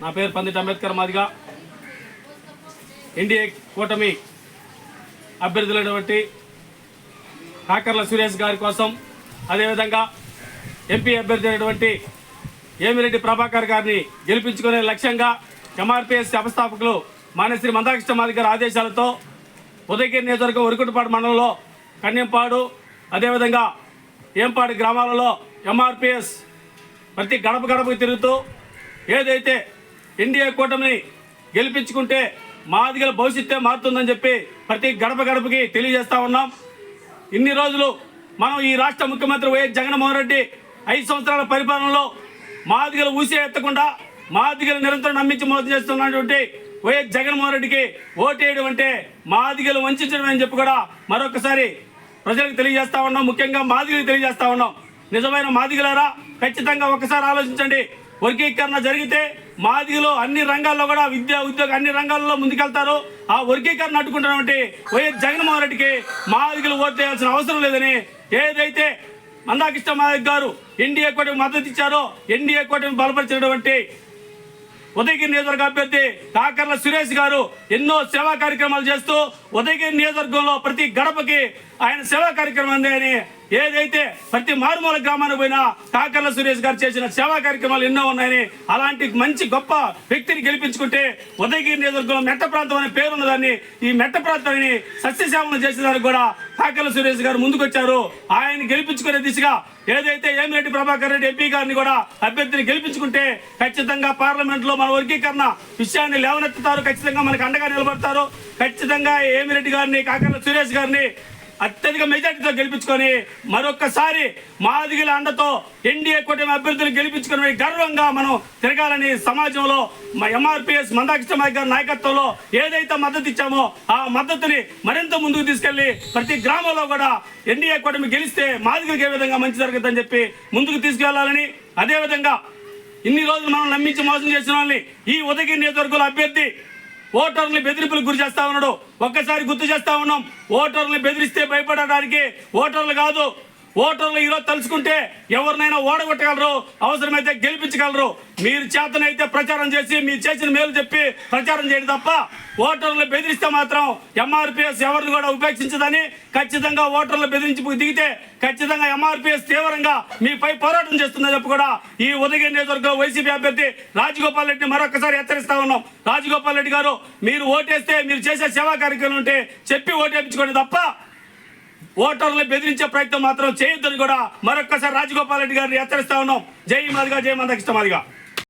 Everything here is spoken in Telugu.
నా పేరు పందిట్ అంబేద్కర్ మాదిగా. ఎన్డీఏ కూటమి అభ్యర్థులైనటువంటి కాకర్ల సురేష్ గారి కోసం అదేవిధంగా ఎంపీ అభ్యర్థి అయినటువంటి ఏమిరెడ్డి ప్రభాకర్ గారిని గెలిపించుకునే లక్ష్యంగా ఎంఆర్పిఎస్ వ్యవస్థాపకులు మానశ్రీ మందాకృష్ణ మాది గారి ఆదేశాలతో ఉదయగిరి నియోజకవర్గం ఉరుకుటపాడు మండలంలో కన్యంపాడు అదేవిధంగా ఏంపాడు గ్రామాలలో ఎంఆర్పిఎస్ ప్రతి గడప గడపకు తిరుగుతూ ఏదైతే ఎన్డీఏ కూటమిని గెలిపించుకుంటే మాదిగల భవిష్యత్తే మారుతుందని చెప్పి ప్రతి గడప గడపకి తెలియజేస్తా ఉన్నాం. ఇన్ని రోజులు మనం ఈ రాష్ట్ర ముఖ్యమంత్రి వైఎస్ జగన్మోహన్ రెడ్డి ఐదు సంవత్సరాల పరిపాలనలో మాదిగలు ఊసే ఎత్తకుండా మాదిగలు నిరంతరం నమ్మించి మోసం చేస్తున్నటువంటి వైఎస్ జగన్మోహన్ రెడ్డికి ఓటేయడం అంటే మాదిగలు వంచడం అని చెప్పి కూడా మరొకసారి ప్రజలకు తెలియజేస్తా ఉన్నాం. ముఖ్యంగా మాదిగలకు తెలియజేస్తా ఉన్నాం. నిజమైన మాదిగలారా ఖచ్చితంగా ఒకసారి ఆలోచించండి. వర్గీకరణ జరిగితే మాదిలో అన్ని రంగాల్లో కూడా విద్య ఉద్యోగ అన్ని రంగాల్లో ముందుకెళ్తారు. ఆ వర్గీకరణ అడ్డుకుంటున్నటువంటి వైఎస్ జగన్మోహన్ రెడ్డికి మాదిగలు ఓటు చేయాల్సిన అవసరం లేదని ఏదైతే మందాకృష్ణ మాదిగ గారు ఎన్డీఏ కూటమి మద్దతు ఇచ్చారో ఎన్డీఏ కూటమి బలపరిచినటువంటి ఉదయగిరి నియోజకవర్గ అభ్యర్థి కాకర్ల సురేష్ గారు ఎన్నో సేవా కార్యక్రమాలు చేస్తూ ఉదయగిరి నియోజకవర్గంలో ప్రతి గడపకి ఆయన సేవా కార్యక్రమం ఉంది అని ఏదైతే ప్రతి మారుమూల గ్రామానికి పోయినా కాకర్ల సురేష్ గారు చేసిన సేవా కార్యక్రమాలు ఎన్నో ఉన్నాయని అలాంటి మంచి గొప్ప వ్యక్తిని గెలిపించుకుంటే ఉదయగిరి నియోజకవర్గంలో మెట్ట ప్రాంతం అనే పేరు ఈ మెట్ట ప్రాంతాన్ని చేసిన చేసేదానికి కూడా కాకర్ల సురేష్ గారు ముందుకొచ్చారు. ఆయన గెలిపించుకునే దిశగా ఏదైతే ఏమిరెడ్డి ప్రభాకర్ రెడ్డి ఎంపీ గారిని కూడా అభ్యర్థిని గెలిపించుకుంటే ఖచ్చితంగా పార్లమెంట్లో మన వర్గీకరణ విషయాన్ని లేవనెత్తుతారు. ఖచ్చితంగా మనకు అండగా నిలబడతారు. ఖచ్చితంగా ఏమిరెడ్డి గారిని కాకర్ల సురేష్ గారిని అత్యధిక మెజార్టీతో గెలిపించుకొని మరొకసారి మాదిగిల అండతో ఎన్డీఏ కూటమి అభ్యర్థులు గెలిపించుకునే గర్వంగా మనం తిరగాలని సమాజంలో ఎంఆర్పిఎస్ మందాకృష్ణ గారి నాయకత్వంలో ఏదైతే మద్దతు ఇచ్చామో ఆ మద్దతుని మరింత ముందుకు తీసుకెళ్ళి ప్రతి గ్రామంలో కూడా ఎన్డీఏ కూటమి గెలిస్తే మాదిగలకు ఏ విధంగా మంచి జరుగుతుందని చెప్పి ముందుకు తీసుకెళ్ళాలని అదేవిధంగా ఇన్ని రోజులు మనం నమ్మించి మోసం చేసిన వాళ్ళని ఈ ఉదగిరి నియోజకవర్గంలో అభ్యర్థి ఓటర్ని బెదిరింపులకు గురి చేస్తా ఉన్నాడు. ఒక్కసారి గుర్తు చేస్తా ఉన్నాం. ఓటర్ని బెదిరిస్తే భయపడడానికి ఓటర్లు కాదు ఓటర్లు ఈరోజు తలుచుకుంటే ఎవరినైనా ఓడగొట్టగలరు అవసరమైతే గెలిపించగలరు. మీరు చేతనైతే ప్రచారం చేసి మీరు చేసిన మేలు చెప్పి ప్రచారం చేయడం తప్ప ఓటర్లు బెదిరిస్తే మాత్రం ఎంఆర్పిఎస్ ఎవరిని కూడా ఉపేక్షించదని ఖచ్చితంగా ఓటర్లు బెదిరించుకు దిగితే ఖచ్చితంగా ఎంఆర్పిఎస్ తీవ్రంగా మీపై పోరాటం చేస్తుందని చెప్పి కూడా ఈ ఉదయగిరి నియోజకవర్గం వైసీపీ అభ్యర్థి రాజగోపాల్ రెడ్డిని మరొకసారి హెచ్చరిస్తా ఉన్నాం. రాజగోపాల్ రెడ్డి గారు మీరు ఓటేస్తే మీరు చేసే సేవా కార్యక్రమం ఉంటే చెప్పి ఓటేపించుకోండి తప్ప ఓటర్లు బెదిరించే ప్రయత్నం మాత్రం చేయొద్దని కూడా మరొక్కసారి రాజగోపాల్ రెడ్డి గారిని హెచ్చరిస్తా ఉన్నాం. జై మాదిగా జై మందకృష్ణ మాదిగా.